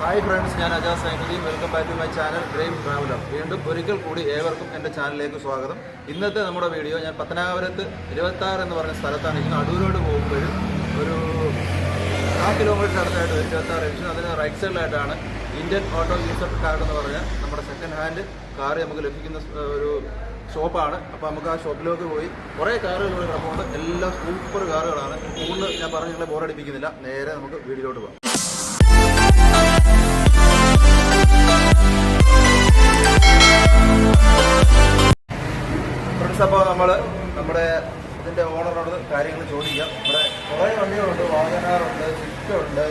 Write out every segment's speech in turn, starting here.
Hi friends ഞാൻ Aja Zainuddin welcome back to my channel dream traveller വീണ്ടും ഒരിക്കൽ കൂടി ഏവർക്കും എന്റെ ചാനലിലേക്ക് സ്വാഗതം. ഇന്നത്തെ നമ്മുടെ വീഡിയോ ഞാൻ പത്തനാപുരത്ത് ഇരുപത്താറ് എന്ന് പറഞ്ഞ സ്ഥലത്താണ്. ഇരിക്കുന്നത് അടൂരോട് പോകുമ്പോൾ ഒരു ആ കിലോമീറ്റർ അടുത്തായിട്ട് ഇരുപത്താറ് ജംഗ്ഷൻ അതിന് റൈറ്റ് സൈഡിലായിട്ടാണ് ഇന്ത്യൻ ഓട്ടോ യൂസർ കാർഡ് എന്ന് പറഞ്ഞ നമ്മുടെ സെക്കൻഡ് ഹാൻഡ് കാർ നമുക്ക് ലഭിക്കുന്ന ഒരു ഷോപ്പാണ് അപ്പോൾ നമുക്ക് ആ ഷോപ്പിലേക്ക് പോയി കുറേ കാറുകൾ ഇവിടെ കിടപ്പുണ്ട്. എല്ലാം സൂപ്പർ കാറുകളാണ്. കൂടുതൽ ഞാൻ പറഞ്ഞിട്ടുള്ള ബോറടിപ്പിക്കുന്നില്ല നേരെ നമുക്ക് വീഡിയോയിലോട്ട് പോകാം. ഫ്രണ്ട്സ് അപ്പോൾ നമ്മൾ നമ്മുടെ ഇതിന്റെ ഓണറോട് കാര്യങ്ങൾ ചോദിക്കാം. ഇവിടെ കുറേ വണ്ടികളുണ്ട് വാഗനാറുണ്ട് സ്വിഫ്റ്റ് ഉണ്ട്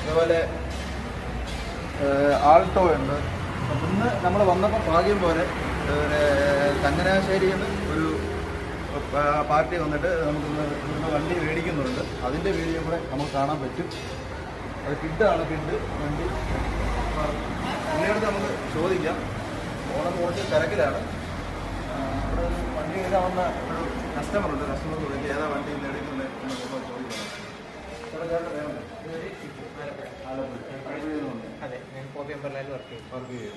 അതുപോലെ ആൾട്ടോ ഉണ്ട് ഇന്ന് നമ്മൾ വന്നപ്പോൾ ഭാഗ്യം പോലെ ചങ്ങനാശ്ശേരിയിൽ ഒരു പാർട്ടി വന്നിട്ട് നമുക്കിന്ന് ഇന്ന് വണ്ടി മേടിക്കുന്നുണ്ട്. അതിന്റെ വീഡിയോ കൂടെ നമുക്ക് കാണാൻ പറ്റും. അത് കിഡാണ് കിഡ് വണ്ടി. പുള്ളിയോട് നമുക്ക് ചോദിക്കാം. ഓണം കുറച്ച് തിരക്കിലാണ്. അവിടെ ഒരു വണ്ടി ഇല്ല വന്ന ഒരു കസ്റ്റമർ ഉണ്ട്. കസ്റ്റമർ ചോദിക്കുക ഏതാ വണ്ടി ഇന്ന് എടുക്കുന്നത് എന്ന് നമ്മൾ ചോദിക്കണം വേണം അതെ ഞാൻ കോപ്പി വർക്ക് ചെയ്യും. വർക്ക് ചെയ്യും.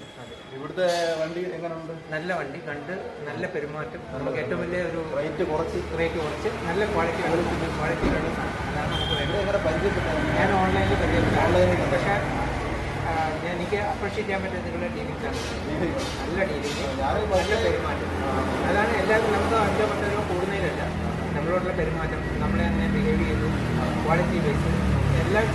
ഇവിടുത്തെ വണ്ടി എങ്ങനെയുണ്ട് നല്ല വണ്ടി കണ്ട് നല്ല പെരുമാറ്റം. നമുക്ക് ഏറ്റവും വലിയ ഒരു റേറ്റ് കുറച്ച്? റേറ്റ് കുറച്ച്. നല്ല ക്വാളിറ്റി ക്വാളിറ്റി സാധനം അതാണ് നമുക്ക് ഇവിടെ വേണ്ടത് പരിചയപ്പെട്ടത്? ഞാൻ ഓൺലൈനിൽ പരിചയപ്പെട്ടു ഓൺലൈനിൽ. പക്ഷേ എനിക്ക് അപ്രീഷിയേറ്റ് ചെയ്യാൻ പറ്റുന്ന നിങ്ങളുടെ ആണ് നല്ല ഡീലിംഗ് നല്ല പെരുമാറ്റം. അതാണ് എല്ലാവരും നമുക്ക് അഞ്ചോ പത്തോ രൂപ കൂടുന്നതിലല്ല. നമ്മളോടുള്ള പെരുമാറ്റം നമ്മളെ അങ്ങനെ ബിഹേവ് ചെയ്തു ക്വാളിറ്റി ബേസ് എല്ലാം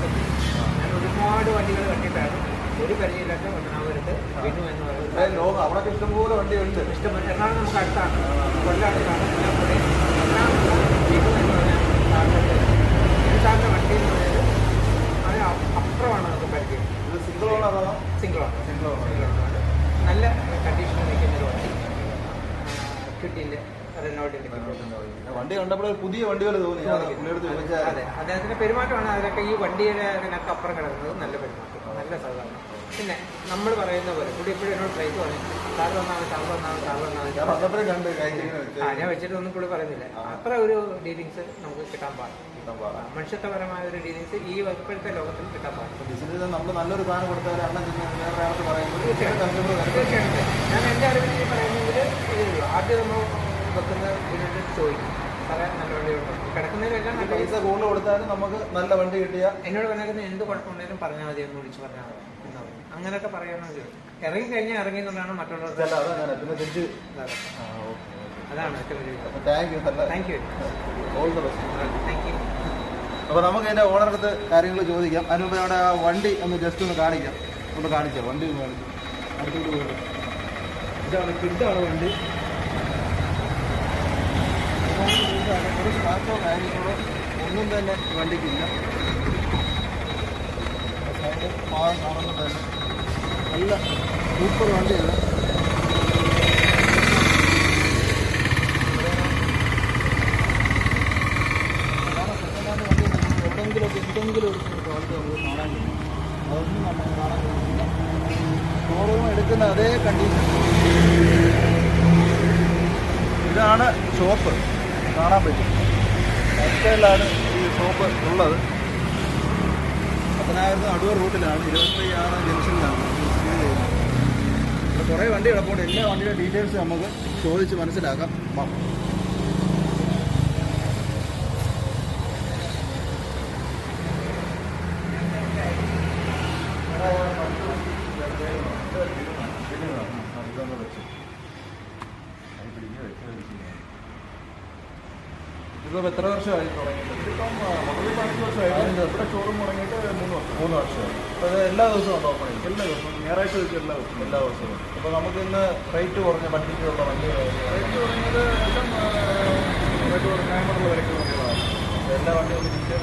ഞാൻ ഒരുപാട് വണ്ടികൾ കണ്ടിട്ടാണ് ഒരു പരിചയമില്ലാത്ത ഒന്നാമത് വിനു എന്ന് പറയുന്നത്. അവിടെ ഇഷ്ടംപോലെ വണ്ടി ഉണ്ട് ഇഷ്ടം. എറണാകുളം നമുക്ക് അടുത്താണ്. കൊല്ലം അടുത്താണ് എല്ലാം കൂടെ എറണാകുളം വിനു എന്ന് പറഞ്ഞ സാറിന്റെ ഈ സാറിന്റെ വണ്ടി എന്ന് പറയുന്നത് അത് അ- അപ്പുറമാണ് നമുക്ക് പരിചയം ഇത് സിംഗിൾ സിംഗിളാണ് സിംഗിൾ ഓണർ നല്ല കണ്ടീഷനിൽ നിൽക്കുന്ന ഒരു വണ്ടി. കിട്ടിന്റെ റെനോട്ടിന്റെ വണ്ടി കണ്ടപ്പോൾ പുതിയ വണ്ടി പോലെ തോന്നി. അതെ അദ്ദേഹത്തിന്റെ പെരുമാറ്റമാണ് അതിനൊക്കെ ഈ വണ്ടിയുടെ അതിനൊക്കെ അപ്പുറം കിടക്കുന്നത് നല്ല പെരുമാറ്റം. നല്ല സാധാരണ പിന്നെ നമ്മൾ പറയുന്ന പോലെ കൂടി എപ്പോഴും എന്നോട് ട്രൈ പറയും. സാർ വന്നാണ് സാർ വന്നാണ് സാർ വന്നാണ്. ഞാൻ ആ വെച്ചിട്ട് ഒന്നും കൂടി പറയുന്നില്ല. അത്ര ഒരു ഡീലിങ്സ് നമുക്ക് കിട്ടാൻ പാടില്ല. മനുഷ്യത്വപരമായ ഒരു ഡീലിങ്സ് ഈ ഇപ്പോഴത്തെ ലോകത്തിൽ കിട്ടാൻ പാടില്ല. നമ്മൾ നല്ലൊരു സാധനം തീർച്ചയായിട്ടും. ഞാൻ എന്റെ അറിവിൽ പറയുന്നെങ്കിൽ ഉള്ളൂ. ആദ്യം നമ്മൾ വെക്കുന്ന ഇതിനോട് ചോദിക്കും. സാറേ നല്ല വണ്ടിയുണ്ടോ കിടക്കുന്നതിലെല്ലാം നല്ല പൈസ കൂടുതൽ കൊടുത്താലും നമുക്ക് നല്ല വണ്ടി കിട്ടിയ എന്നോട് പറഞ്ഞേക്കുന്നത് എന്ത് കുഴപ്പമുണ്ടെങ്കിലും പറഞ്ഞാൽ മതി എന്ന് വിളിച്ച് പറഞ്ഞാൽ മതി. അങ്ങനെയൊക്കെ പറയണമെങ്കിൽ ഇറങ്ങി കഴിഞ്ഞാൽ ഇറങ്ങി എന്നുള്ളതാണ് മറ്റുള്ളവരുടെ അതാണ് താങ്ക് യു താങ്ക് യു അപ്പോൾ നമുക്ക് അതിന്റെ ഓണറടുത്ത് കാര്യങ്ങൾ ചോദിക്കാം. അതിന് മുമ്പ് അവിടെ വണ്ടി ഒന്ന് ജസ്റ്റ് ഒന്ന് കാണിക്കാം. ഒന്ന് കാണിക്കാം വണ്ടി ഒന്ന് കാണിക്കാം അടുത്തോട്ട് പോയിട്ട് ഇതാണ് കിഡാണ് വണ്ടി. ഒരു സ്റ്റാർട്ടോ കാര്യങ്ങളോ ഒന്നും തന്നെ വണ്ടിക്കില്ല. കാണുന്നത് തന്നെ നല്ല സൂപ്പർ വണ്ടിയാണ്. എവിടെയെങ്കിലുമൊക്കെ എന്തെങ്കിലും ഒരു ക്വാളിറ്റി നമുക്ക് കാണാൻ കഴിയും അതൊന്നും നമുക്ക് കാണാൻ എടുക്കുന്ന അതേ കണ്ടീഷൻ ഇതാണ് ഷോപ്പ് കാണാൻ പറ്റും. മറ്റേലാണ് ഈ ഷോപ്പ് ഉള്ളത്. പത്തനായിരത്ത് അടൂർ റൂട്ടിലാണ്. ഇരുപത്തി ആറ് ജംഗ്ഷനിലാണ് ഇത് സ്ഥിതി ചെയ്യുന്നത് ഇവിടെ കുറേ വണ്ടി കിടപ്പുണ്ട് എല്ലാ വണ്ടിയുടെ ഡീറ്റെയിൽസ് നമുക്ക് ചോദിച്ച് മനസ്സിലാക്കാം വാ. ഇതിപ്പോൾ എത്ര വർഷമായി തുടങ്ങിയിട്ട്? ഇതിപ്പം വളരെ പത്ത് വർഷമായി ഇവിടെ ഷോറൂം തുടങ്ങിയിട്ട് മൂന്ന് വർഷം. മൂന്ന് വർഷമായി അപ്പോൾ എല്ലാ ദിവസവും ഉണ്ടോ ഓപ്പൺ ചെയ്യും എല്ലാ ദിവസവും. ഞായറാഴ്ച വെച്ച് എല്ലാ ദിവസവും. എല്ലാ ദിവസവും. അപ്പോൾ നമുക്ക് ഇന്ന് റേറ്റ് കുറഞ്ഞ വണ്ടിക്കുള്ള വണ്ടി റേറ്റ് കുറഞ്ഞത് എല്ലാം റേറ്റ് കുറഞ്ഞാകുമ്പോഴുള്ള വിലയ്ക്ക് വണ്ടികളാണ്. എല്ലാ വണ്ടികളും തിരിച്ച്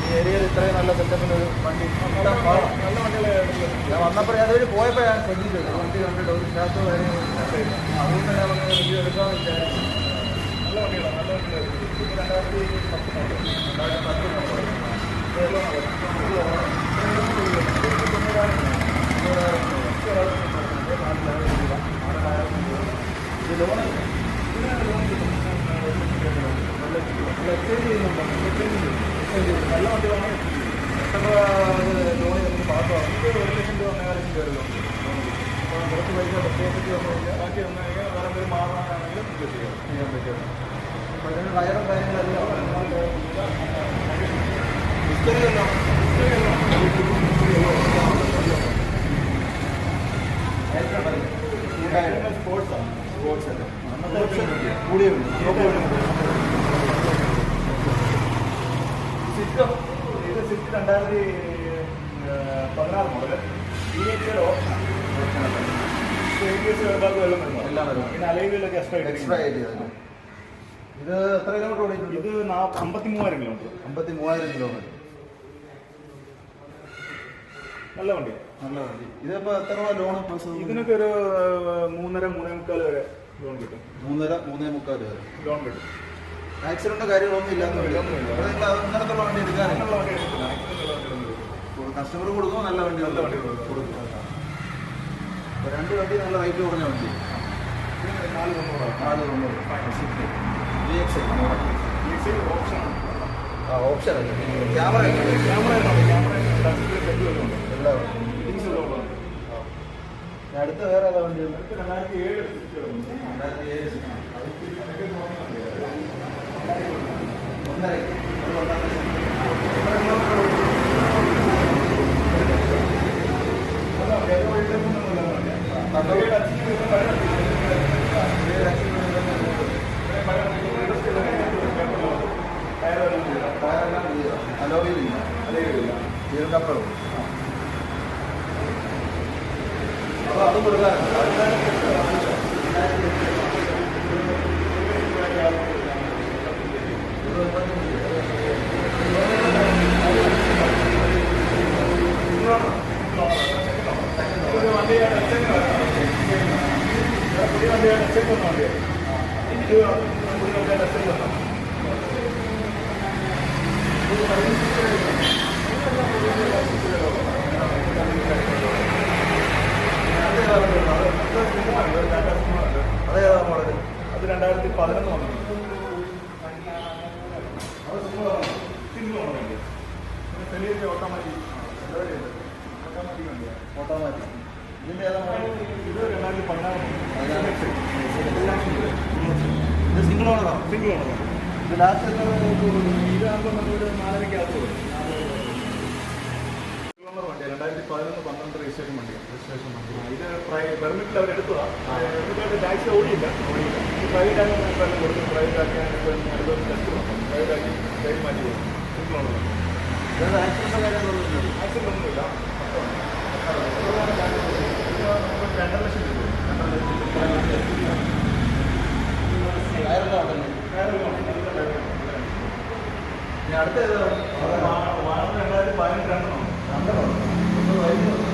ഈ ഏരിയയിൽ ഇത്രയും നല്ല സെറ്റപ്പിന് ഒരു വണ്ടി. നല്ല വണ്ടികളെ ഞാൻ വന്നപ്പോൾ അതൊരു പോയപ്പോൾ ഞാൻ ശ്രദ്ധിച്ചത് വണ്ടി കണ്ടിട്ട് ഒരു സ്റ്റാറ്റോ കാര്യങ്ങളും അതുകൊണ്ട് തന്നെ റിവ്യൂ എടുക്കാമെന്ന് വിചാരിച്ചു രണ്ടായിരത്തി പത്തിനോട് രണ്ടായിരത്തി പത്തിനോട് ഇത് ലോണ് ഇതിനാണ് ലോൺ കിട്ടുന്നത് എക്സ്ചേഞ്ച് ചെയ്യുന്നുണ്ടോ എക്സ്ചേഞ്ച് ചെയ്യുന്നു നല്ല വണ്ടികളാണ് എത്ര ലോൺ നമുക്ക് പാസ്സാകും ഇത് ഒരു ലക്ഷം രൂപ ഒന്നര ലക്ഷം രൂപ ലോൺ അപ്പോൾ കുറച്ച് പൈസ പ്രത്യേകിച്ച് വന്നു കഴിഞ്ഞാൽ ബാക്കി വന്നു കഴിഞ്ഞാൽ വേറെ എന്തെങ്കിലും മാറാനാണെങ്കിലും ചെയ്യാം ചെയ്യാൻ പറ്റും ടയറും കാര്യങ്ങളെല്ലാം ഹിസ്റ്ററി എല്ലാം സ്പോർട്സാണ് സ്പോർട്സ് അല്ലേ കൂടിയ സിസ്റ്റം ഇത് സിസ്റ്റ് രണ്ടായിരത്തി പതിനാറ് മുതൽ ഇ എച്ച് ഓപ്ഷനാണ് എ ബി എസ് എല്ലാം വരുന്നു. എല്ലാം വരുന്നു. പിന്നെ അലൈവിലൊക്കെ എക്സ്ട്രാ എക്സ്ട്രാ ചെയ്തത് ഇത് എത്ര കിലോമീറ്റർ ഓടിയിട്ടുണ്ട്? ഇത് അമ്പത്തി മൂവായിരം കിലോമീറ്റർ അമ്പത്തി മൂവായിരം കിലോമീറ്റർ നല്ല വണ്ടി. നല്ല വണ്ടി. ഇതിപ്പോ എത്ര രൂപ ലോൺ ഇതിനൊക്കെ ഒരു മൂന്നര മൂന്നേ മുക്കാൽ വരെ ലോൺ കിട്ടും. മൂന്നര മൂന്നേ മുക്കാൽ വരെ. ലോൺ കിട്ടും. ആക്സിഡന്റ് കാര്യങ്ങളൊന്നും ഒന്നുമില്ല. അങ്ങനത്തുള്ള വണ്ടി. എടുക്കില്ല. കസ്റ്റമർ കൊടുക്കുമ്പോൾ നല്ല വണ്ടി നല്ല വണ്ടി കൊടുക്കും. രണ്ട് വണ്ടി നല്ല റേറ്റ് കുറഞ്ഞ വണ്ടി. നാല് തൊണ്ണൂറ്. നാല് തൊണ്ണൂറ്. വി എക്സ് ഓപ്ഷനാണ് ആ ഓപ്ഷൻ ക്യാമറ ക്യാമറ ക്യാമറ അടുത്ത വേറെ ഏതാ വണ്ടി രണ്ടായിരത്തി ഏഴ് രണ്ടായിരത്തി ഏഴ് അതൊക്കെ കുറഞ്ഞ വണ്ടിയാണ്. ഒന്നര ഒരു ഒന്നര നല്ല വണ്ടി. അത് വഴിയിലേക്കൊന്നും നല്ല വണ്ടിയാണ്. ചെറിയ ടച്ചിങ് വരുന്ന പഴയ പഴയ ടയർ എല്ലാം ചെയ്തതാണ്. ടയറെല്ലാം അലോയിലില്ല അലൈവില്ല. ഗിയർ കപ്പറും അപ്പോൾ അതും കൊടുക്കാറുണ്ട് ഒരു വണ്ടിയുടെ ടച്ചിങ് വരണം. പുതിയ വണ്ടിയുടെ ടച്ചിങ് വന്ന വണ്ടിയാണ്. ഇത് പുതിയ വണ്ടിയുടെ ടച്ചിങ് വരണം. അതേതാ മോഡൽ അത് രണ്ടായിരത്തി പതിനൊന്ന് വന്നു സെലിയറിന്റെ ഓട്ടോമാറ്റിക് ഓട്ടോമാറ്റിക് വണ്ടിയാണ് ഓട്ടോമാറ്റിക് ഇതിന്റെ ഏതാ മോഡൽ ഇത് രണ്ടായിരത്തി പതിനാറ് ഇത് സിംഗിൾ ഓണറാണ് സിംഗിൾ ഓണർ ഇത് ലാസ്റ്റ് എത്ര ഇതാകുമ്പോൾ നമ്മളൊരു നാലരയ്ക്കകത്ത് പന്ത്രണ്ട് രജിസ്ട്രേഷൻ വണ്ടിയാണ് രജിസ്ട്രേഷൻ വണ്ടി ഇത് പെർമിറ്റിൽ അവർ എടുത്തതാ ടാക്സി ഓടിയില്ല ഓടിയില്ല പ്രൈവറ്റ് എല്ലാം കൊടുത്തു. പ്രൈവറ്റ് ആക്കി അടുത്ത ടെസ്റ്റ് വന്നു പ്രൈവറ്റ് ആക്കി കൈ മാറ്റി കൊടുക്കും. സിംഗിൾ ഓണർ ഇത് ആക്സിഡന്റ് കാര്യങ്ങളൊന്നുമില്ല ഒന്നുമില്ല. രണ്ടര ലക്ഷം രൂപ അടുത്ത ഏതാ വാഹനം രണ്ടായിരത്തി പതിനെട്ട് രണ്ടെണ്ണം രണ്ടെണ്ണം ഒന്ന് വൈകിട്ട്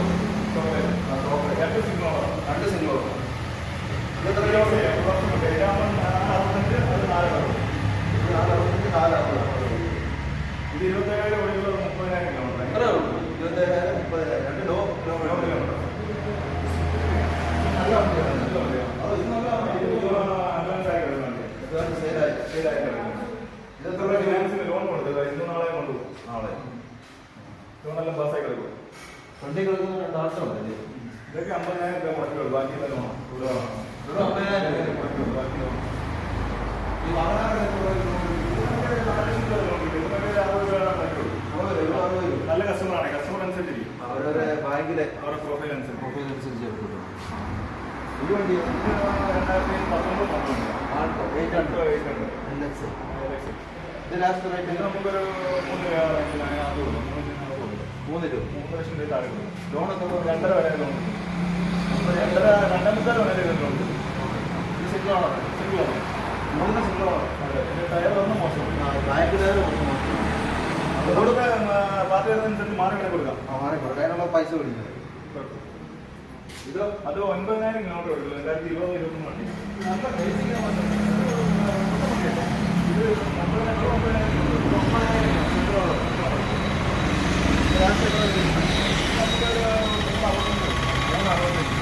രണ്ട് സിംഗിൾ ഓണർ രണ്ട് സിംഗിൾ ഓണർ ഇത് എത്ര ഇത് കിലോമീറ്റർ അറുപത്തഞ്ച് അത് നാല് ഇത് നാല് അറുപത്തഞ്ച് നാല് അറുപത് ഇത് ഇരുപത്തേഴായിരം ഓടിക്കുന്നത് മുപ്പതിനായിരം കിലോമീറ്റർ എത്രയേ ഉള്ളൂ ഇരുപത്തേഴായിരം മുപ്പതിനായിരം രണ്ട് ലോ കിലോമീറ്റർ കിലോമീറ്റർ നല്ല വണ്ടിയാണ് നല്ല വണ്ടിയാണ് അത് ഇത് നല്ല വണ്ടിയാണ് അഡ്വാൻസ് ആയി കിടക്കുന്നുണ്ട് ഇത് സെയിലായി ശരിയായി കിടക്കുന്നുണ്ട് ഇത് എത്ര രൂപ ഫിനാൻസിന് ലോൺ കൊടുത്തത് ഇന്ന് നാളെ കൊണ്ടുപോകും നാളെ ലോണെല്ലാം പാസ്സായി കിടക്കും വണ്ടി കിടക്കുന്ന രണ്ട് ആൾക്കാരുണ്ടല്ലേ ഇതൊക്കെ അമ്പതിനായിരം രൂപ മുടക്കുള്ളൂ ബാക്കി ലോണോ ഇവിടെ അമ്പതിനായിരം രൂപ ബാക്കി ബാക്കി ലോൺ ഈ വാഹനം എത്ര രൂപ നല്ല കസ്റ്റമറാണ് കസ്റ്റമർ അവരവരെ ബാങ്കിലെ അവരുടെ പ്രൊഫൈൽ അനുസരിച്ച്. പ്രൊഫൈൽ അനുസരിച്ച് എടുത്തിട്ടുണ്ട് ഈ വണ്ടി രണ്ടായിരത്തി പത്തൊമ്പത് പന്ത്രണ്ട്. Alto eight hundred L X ഇത് ലാസ്റ്റ് റേറ്റ് നമുക്കൊരു മൂന്ന് കൊടുക്കും. മൂന്ന് രൂപ. മൂന്ന് ലക്ഷം രൂപ താഴെ രൂപ? രണ്ടര വരെ ലോൺ രണ്ടര രണ്ടാമത്തെ വരെ ലോൺ സിംഗിൾ ആണോ. സിംഗിൾ ആണ്. മൂന്ന് സിംഗിൾ ആണോ അതെ. ടയർ ഒന്നും മോശം. ഇവിടുത്തെ പാർട്ടി അനുസരിച്ച് മാറി വേണേ കൊടുക്കാം ആ മാറി കൊടുക്കാനുള്ള പൈസ പിടിക്കുന്നത് ഇത് അത് ഒൻപതിനായിരം കിലോമീറ്റർ ഓടില്ല രണ്ടായിരത്തി ഇരുപത് ഇരുപത്തൊന്ന് വണ്ടി നല്ല ബേസിക് ഇത് ഒമ്പതിനായിരം ഒമ്പതിനായിരം അറുപത്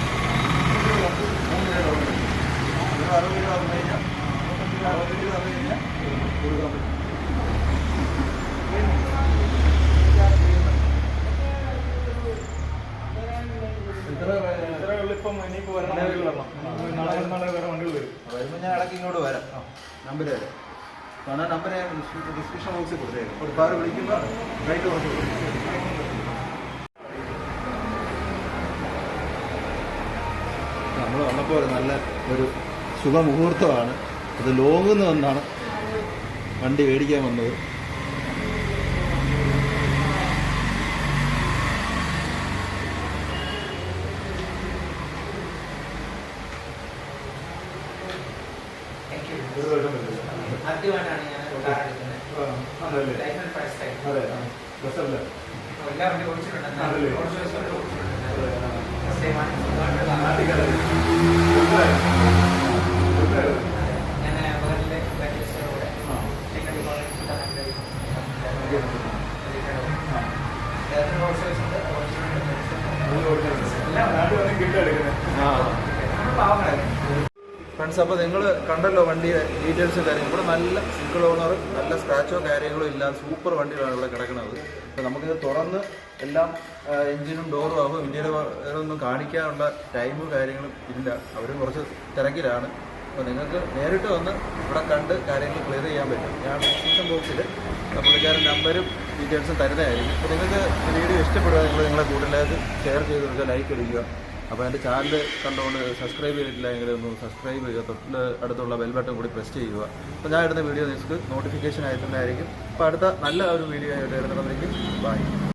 ഇത്രയുള്ള ഇപ്പം ഇനിയിപ്പോൾ വരണം വണ്ടികൾ വരണം ഇനിയിപ്പോൾ നാളെ നാളെ വേറെ വണ്ടികൾ വരും വരുമ്പോൾ ഞാൻ ഇടയ്ക്ക് ഇങ്ങോട്ട് വരാം നമ്പർ തരാം കാരണം നമ്പർ ഡിസ്ക്രിപ്ഷൻ ബോക്സിൽ കൊടുത്തേക്കും. ഒരുപാട് വിളിക്കുമ്പോൾ റേറ്റ് കുറച്ച്. നമ്മൾ വന്നപ്പോൾ ഒരു നല്ല ഒരു ശുഭമുഹൂർത്തമാണ്. അത് ലോങ്ങുന്നു വന്നാണ് വണ്ടി മേടിക്കാൻ വന്നത്. ആദ്യമായിട്ടാണ് ഞാൻ കാർ എടുക്കുന്നത്. ആ, അതല്ലേ ലൈസൻസ് ഫസ്റ്റ് ടൈം എല്ലാ വണ്ടി ഓടിച്ചിട്ടുണ്ട്. കൊണ്ട് ഓടിച്ചിട്ടുണ്ട്. അതെ ആ. ഫസ്റ്റ് ടൈമാണ് സുഖമായിട്ടുള്ള നാട്ടിക്കല്ലേ എത്രയായിരുന്നു? എത്രയായിരുന്നു? ഞാൻ ബഹറിലെ ബാറ്റേഴ്സിന്റെ കൂടെ ആ. Technical college okay. ആ. കുറച്ച് ദിവസം കൊണ്ട് ഓടിച്ചിട്ടുണ്ട് അത് ഓടിച്ചിട്ടുണ്ട്. നാട്ടിൽ വന്ന് കിട്ടാ എടുക്കുന്നത്. ഫ്രണ്ട്സ് അപ്പോൾ നിങ്ങൾ കണ്ടല്ലോ വണ്ടിയുടെ ഡീറ്റെയിൽസ് കാര്യങ്ങൾ ഇവിടെ നല്ല സിംഗിൾ ഓണർ നല്ല സ്ക്രാച്ചോ കാര്യങ്ങളോ ഇല്ലാതെ സൂപ്പർ വണ്ടികളാണ് ഇവിടെ കിടക്കുന്നത്. അപ്പോൾ നമുക്കിത് തുറന്ന് എല്ലാം എഞ്ചിനും ഡോറും ആകും ഇന്ത്യയുടെ വേറെ ഒന്നും കാണിക്കാനുള്ള ടൈമും കാര്യങ്ങളും ഇല്ല. അവരും കുറച്ച് തിരക്കിലാണ്. അപ്പോൾ നിങ്ങൾക്ക് നേരിട്ട് വന്ന് ഇവിടെ കണ്ട് കാര്യങ്ങൾ ക്ലിയർ ചെയ്യാൻ പറ്റും. ഞാൻ ഡിസ്ക്രിപ്ഷൻ ബോക്സിൽ പുള്ളിക്കാരൻ നമ്പരും ഡീറ്റെയിൽസും തരുന്നതായിരിക്കും. അപ്പോൾ നിങ്ങൾക്ക് വീഡിയോ ഇഷ്ടപ്പെടുക നിങ്ങൾ നിങ്ങളെ കൂടുതലായിട്ട് ഷെയർ ചെയ്ത് കൊടുക്കുക ലൈക്ക് അടിക്കുക അപ്പോൾ എന്റെ ചാനൽ കണ്ടുകൊണ്ട് സബ്സ്ക്രൈബ് ചെയ്തിട്ടില്ല എങ്കിൽ ഒന്ന് സബ്സ്ക്രൈബ് ചെയ്യുക. തൊട്ടിൽ അടുത്തുള്ള ബെൽ ബട്ടൺ കൂടി പ്രസ് ചെയ്യുക. അപ്പോൾ ഞാൻ ഇടുന്ന വീഡിയോ നിങ്ങൾക്ക് നോട്ടിഫിക്കേഷൻ ആയിട്ടുണ്ടായിരിക്കും. അപ്പോൾ അടുത്ത നല്ല ഒരു വീഡിയോ ആയിട്ട് ഇടുന്നതിലേക്ക് ബൈ